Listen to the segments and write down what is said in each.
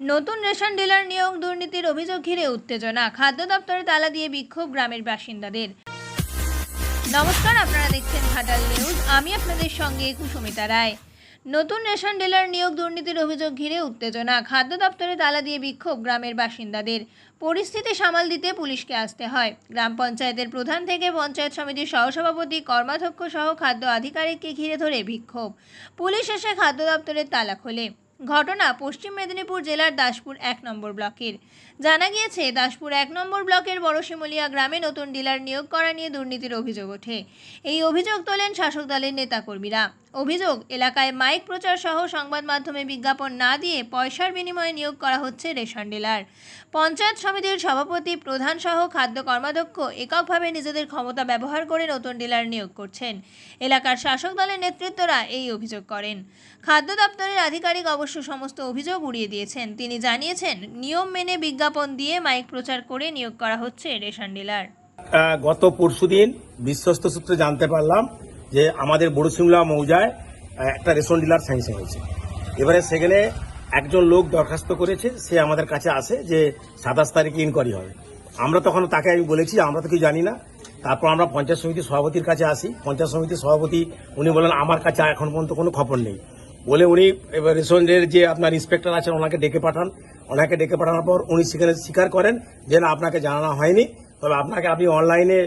নতুন ration dealer নিয়োগ দুর্নীতির অভিযোগ ঘিরে উত্তেজনা। খাদ্য দপ্তরে তালা দিয়ে বিক্ষোভ গ্রামের বাসিন্দাদের। নমস্কার, আপনারা দেখছেন ঘাটাল নিউজ। আমি আপনাদের সঙ্গে কুসুমিতা রায়। নতুন রেশন ডিলার নিয়োগ দুর্নীতির অভিযোগ ঘিরে উত্তেজনা। খাদ্য দপ্তরে তালা দিয়ে বিক্ষোভ গ্রামের বাসিন্দাদের। পরিস্থিতি সামাল দিতে পুলিশকে আসতে হয়। গ্রাম পঞ্চায়েতের প্রধান থেকে পঞ্চায়েত সমিতির সহসভাপতি, কর্মাধ্যক্ষ সহ খাদ্য আধিকারিককে ঘিরে ধরে বিক্ষোভ। পুলিশ এসে খাদ্য দপ্তরের তালা খোলে। ঘটনা পশ্চিম মেদিনীপুর জেলার দাসপুর এক নম্বর ব্লকের। জানা গিয়েছে, দাসপুর এক নম্বর ব্লকের বড়শিমুলিয়া গ্রামে নতুন ডিলার নিয়োগ করা নিয়ে দুর্নীতির অভিযোগ ওঠে। এই অভিযোগ তোলেন শাসক দলের নেতাকর্মীরা। অভিযোগ, এলাকায় মাইক প্রচার সহ সংবাদ মাধ্যমে বিজ্ঞাপন না দিয়ে পয়সার বিনিময়ে নিয়োগ করা হচ্ছে রেশন ডিলার। পঞ্চায়েত সমিতির সভাপতি, প্রধান সহ খাদ্য কর্মাধ্যক্ষ এককভাবে নিজেদের ক্ষমতা ব্যবহার করে নতুন ডিলার নিয়োগ করছেন। এলাকার শাসক দলের নেতৃত্বরা এই অভিযোগ করেন। খাদ্য দপ্তরের আধিকারিক অবশ্য সমস্ত অভিযোগ উড়িয়ে দিয়েছেন। তিনি জানিয়েছেন, নিয়ম মেনে বিজ্ঞাপন দিয়ে মাইক প্রচার করে নিয়োগ করা হচ্ছে রেশন ডিলার। গত পরশুদিন বিশ্বস্ত সূত্রে জানতে পারলাম যে আমাদের বড়শিমলা মৌজায় একটা রেশন ডিলার স্যাংশন হয়েছে। এবারে সেখানে একজন লোক দরখাস্ত করেছে, সে আমাদের কাছে আসে যে সাতাশ তারিখে ইনকোয়ারি হবে। আমরা তখন তাকে আমি বলেছি, আমরা তো কিছু জানি না। তারপর আমরা পঞ্চায়েত সমিতির সভাপতির কাছে আসি। পঞ্চায়েত সমিতির সভাপতি, উনি বলেন আমার কাছে এখন পর্যন্ত কোনো খবর নেই। বলে উনি রেশনের যে আপনার ইন্সপেক্টর আছেন, ওনাকে ডেকে পাঠান। ওনাকে ডেকে পাঠানোর পর উনি সেখানে স্বীকার করেন যে, না, আপনাকে জানানো হয়নি। তবে আপনাকে আপনি অনলাইনে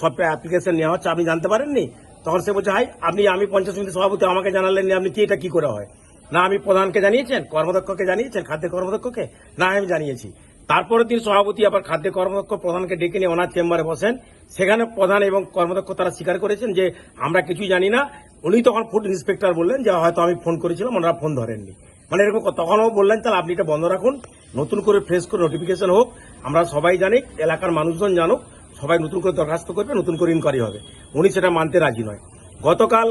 সব অ্যাপ্লিকেশন নেওয়া হচ্ছে, আপনি জানতে পারেননি? তখন সে বলছে, হাই, আপনি, আমি পঞ্চায়েত সমিতি সভাপতি, আমাকে জানালেন আপনি কি, এটা কি করে হয়? না, আমি প্রধানকে জানিয়েছেন কর্মদক্ষকে জানিয়েছেন খাদ্য কর্মদক্ষকে না, আমি জানিয়েছি। তারপরে তিনি সভাপতি আবার খাদ্য কর্মদক্ষ প্রধানকে ডেকে নিয়ে ওনার চেম্বারে বসেন। সেখানে প্রধান এবং কর্মদক্ষ তারা স্বীকার করেছেন যে, আমরা কিছুই জানি না। উনি তখন ফুড ইন্সপেক্টর বললেন যে, হয়তো আমি ফোন করেছিলাম, ওনারা ফোন ধরেননি। মানে এরকম তখনও বললেন, তাহলে আপনি এটা বন্ধ রাখুন, নতুন করে ফ্রেশ করে নোটিফিকেশন হোক, আমরা সবাই জানি, এলাকার মানুষজন জানুক। সবাই নতুন করে দরখাস্ত করবে, নতুন করে ইনকোয়ারি হবে। উনি সেটা মানতে রাজি নয়। গতকাল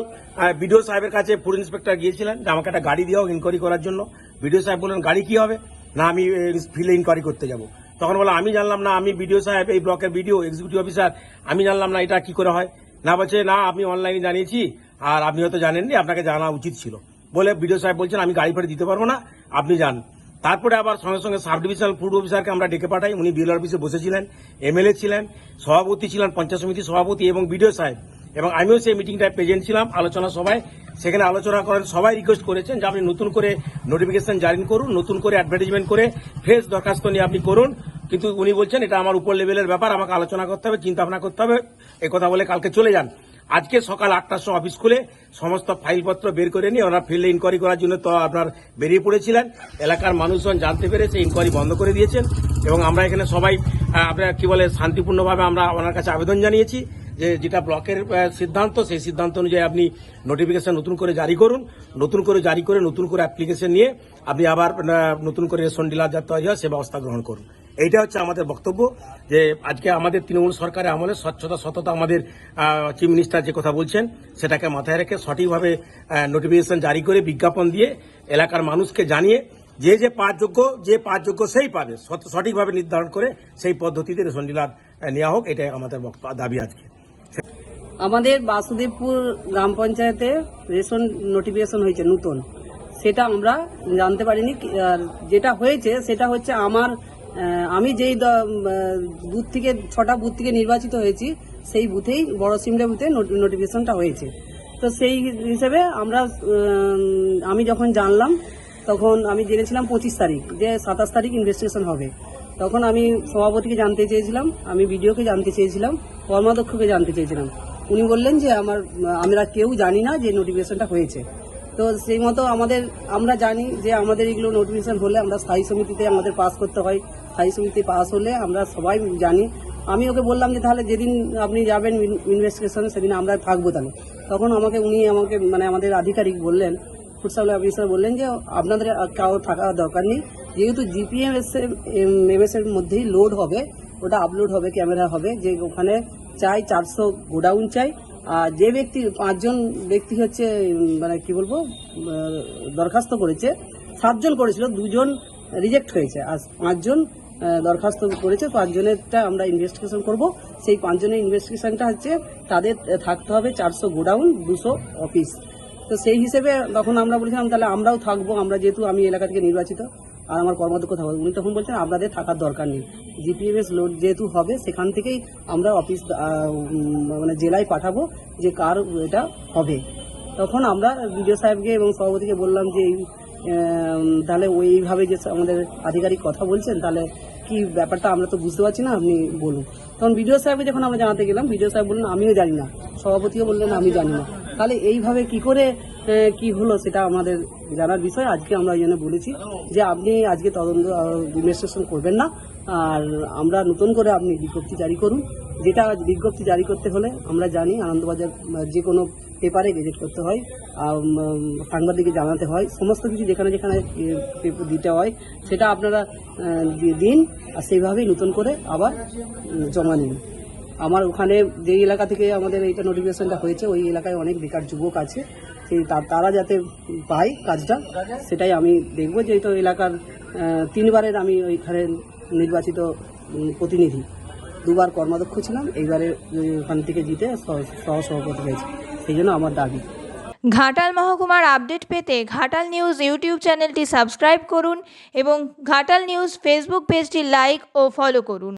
বিডিও সাহেবের কাছে ফুড ইন্সপেক্টর গিয়েছিলেন যে আমাকে একটা গাড়ি দিও ইনকোয়ারি করার জন্য। বিডিও সাহেব বললেন, গাড়ি কি হবে? না, আমি ফিল্ডে ইনকোয়ারি করতে যাব। তখন বলে, আমি জানলাম না, আমি বিডিও সাহেব, এই ব্লকের বিডিও এক্সিকিউটিভ অফিসার আমি জানলাম না এটা কি করে হয়। না বলছে, না আমি অনলাইনে জানিয়েছি, আর আপনি হয়তো জানেননি, আপনাকে জানা উচিত ছিল। বলে বিডিও সাহেব বলছেন, আমি গাড়ি ফেরে দিতে পারব না, আপনি যান। তারপরে আবার সঙ্গে সঙ্গে সাব ডিভিশনাল ফুড অফিসারকে আমরা ডেকে পাঠাই। উনি বিএল অফিসে বসেছিলেন, এমএলএ ছিলেন, সভাপতি ছিলেন, পঞ্চায়েত সমিতির সভাপতি এবং বিডিও সাহেব। এবং আমিও সেই মিটিংটায় প্রেজেন্ট ছিলাম, আলোচনা সভায়। সেখানে আলোচনা করেন, সবাই রিকোয়েস্ট করেছেন যে আপনি নতুন করে নোটিফিকেশন জারি করুন, নতুন করে অ্যাডভার্টাইজমেন্ট করে ফ্রেশ দরখাস্ত নিয়ে আপনি করুন। কিন্তু উনি বলছেন, এটা আমার উপর লেভেলের ব্যাপার, আমাকে আলোচনা করতে হবে চিন্তা ভাবনা করতে হবে এই কথা বলে কালকে চলে যান। আজকে সকাল আটটার সময় অফিস খুলে সমস্ত ফাইলপত্র বের করে নিয়ে ওনারা ফিল্ডে ইনকোয়ারি করার জন্য তো আপনার বেরিয়ে পড়েছিলেন। এলাকার মানুষজন জানতে পেরেছে ইনকোয়ারি বন্ধ করে দিয়েছেন এবং আমরা এখানে সবাই আপনার কি বলে, শান্তিপূর্ণভাবে আমরা ওনার কাছে আবেদন জানিয়েছি যে যেটা ব্লকের সিদ্ধান্ত, সেই সিদ্ধান্ত অনুযায়ী আপনি নোটিফিকেশন নতুন করে জারি করুন। নতুন করে জারি করে, নতুন করে অ্যাপ্লিকেশন নিয়ে আপনি আবার নতুন করে রেশন ডিলার যাতে হয় সে ব্যবস্থা গ্রহণ করুন। এইটা হচ্ছে আমাদের বক্তব্য যে আজকে আমাদের তৃণমূল সরকারের আমলে স্বচ্ছতা, সততা আমাদের চিফ মিনিস্টার যে কথা বলছেন, সেটাকে মাথায় রেখে সঠিকভাবে নোটিফিকেশন জারি করে বিজ্ঞাপন দিয়ে এলাকার মানুষকে জানিয়ে যে যে পাঁচ যোগ্য যে পাঁচ যোগ্য সেই পাবে। সঠিকভাবে নির্ধারণ করে সেই পদ্ধতিতে রেশন ডিলার নেওয়া হোক, এটাই আমাদের দাবি আজকে। আমাদের বাসুদেবপুর গ্রাম পঞ্চায়েতে রেশন নোটিফিকেশন হয়েছে, নতুন। সেটা আমরা জানতে পারিনি যেটা হয়েছে, সেটা হচ্ছে আমার আমি যেই বুথ থেকে, ছটা বুথ থেকে নির্বাচিত হয়েছি, সেই বুথেই, বড় সিমলা বুথে নোটিফিকেশনটা হয়েছে। তো সেই হিসেবে আমরা আমি যখন জানলাম, তখন আমি জেনেছিলাম পঁচিশ তারিখ, যে সাতাশ তারিখ ইনভেস্টিগেশন হবে। তখন আমি সভাপতিকে জানতে চেয়েছিলাম, আমি বিডিওকে জানতে চেয়েছিলাম, কর্মাধ্যক্ষকে জানতে চেয়েছিলাম। উনি বললেন যে আমার, আমরা কেউ জানি না যে নোটিফিকেশনটা হয়েছে। তো সেই মতো আমাদের, আমরা জানি যে আমাদের এগুলো নোটিফিকেশন হলে আমরা স্থায়ী সমিতিতে আমাদের পাস করতে হয়। স্থায়ী সমিতি পাস হলে আমরা সবাই জানি। আমি ওকে বললাম যে, তাহলে যেদিন আপনি যাবেন ইনভেস্টিগেশনে সেদিন আমরা থাকব তাহলে। তখন আমাকে উনি আমাকে মানে আমাদের আধিকারিক বললেন ফুড সাপ্লাই অফিসার বললেন যে, আপনাদের কাউ থাকা দরকার নেই। যেহেতু জিপিএমএস এমএস এর মধ্যেই লোড হবে, ওটা আপলোড হবে ক্যামেরা হবে, যে ওখানে চাই চারশো গোডাউন চাই। আর যে ব্যক্তি, পাঁচজন ব্যক্তি হচ্ছে মানে কি বলব দরখাস্ত করেছে, সাতজন করেছিল, দুজন রিজেক্ট হয়েছে। আর পাঁচজন দরখাস্ত করেছে, পাঁচজনেরটা আমরা ইনভেস্টিগেশন করব। সেই পাঁচজনের ইনভেস্টিগেশনটা হচ্ছে তাদের থাকতে হবে চারশো গোডাউন, দুশো অফিস তো সেই হিসেবে তখন আমরা বলেছিলাম, তাহলে আমরাও থাকব, আমরা যেহেতু আমি এলাকা থেকে নির্বাচিত, আর আমার কর্মাধ্যক্ষ থাকবে। উনি তখন বলছেন, আপনাদের থাকার দরকার নেই। জিপিএস লোড যেহেতু হবে, সেখান থেকেই আমরা অফিস মানে জেলায় পাঠাবো যে কার এটা হবে। তখন আমরা বিডিও সাহেবকে এবং সভাপতিকে বললাম যে, এই তাহলে ওইভাবে যে আমাদের আধিকারিক কথা বলছেন, তাহলে কি ব্যাপারটা আমরা তো বুঝতে পারছি না, আপনি বলুন। তখন বিডিও সাহেবকে যখন আমরা জানাতে গেলাম, বিডিও সাহেব বললেন, আমিও জানি না। সভাপতিও বললেন, আমি জানি না। তাহলে এইভাবে কি করে কি হলো সেটা আমাদের জানার বিষয়। আজকে আমরা এই জন্য বলেছি যে আপনি আজকে তদন্ত ইনভেস্টিগেশন করবেন না। আর আমরা নতুন করে আপনি বিজ্ঞপ্তি জারি করুন। যেটা বিজ্ঞপ্তি জারি করতে হলে আমরা জানি, আনন্দবাজার যে কোনো পেপারে গেজেট করতে হয় সাংবাদিককে জানাতে হয়, সমস্ত কিছু যেখানে যেখানে দিতে হয়, সেটা আপনারা দিন, আর সেইভাবেই নতুন করে আবার জমা নিন। আমার ওখানে যে এলাকা থেকে আমাদের এইটা নোটিফিকেশনটা হয়েছে, ওই এলাকায় অনেক বেকার যুবক আছে, সেই তারা যাতে পায় কাজটা, সেটাই আমি দেখব যে এই তো এলাকার তিনবারের আমি ওইখানে নির্বাচিত প্রতিনিধি। দুবার কর্মাধ্যক্ষ ছিলাম, এইবারে ওখান থেকে জিতে সহ- সভাপতি হয়েছে। সেই জন্য আমার দাবি। ঘাটাল মহকুমার আপডেট পেতে ঘাটাল নিউজ ইউটিউব চ্যানেলটি সাবস্ক্রাইব করুন এবং ঘাটাল নিউজ ফেসবুক পেজটি লাইক ও ফলো করুন।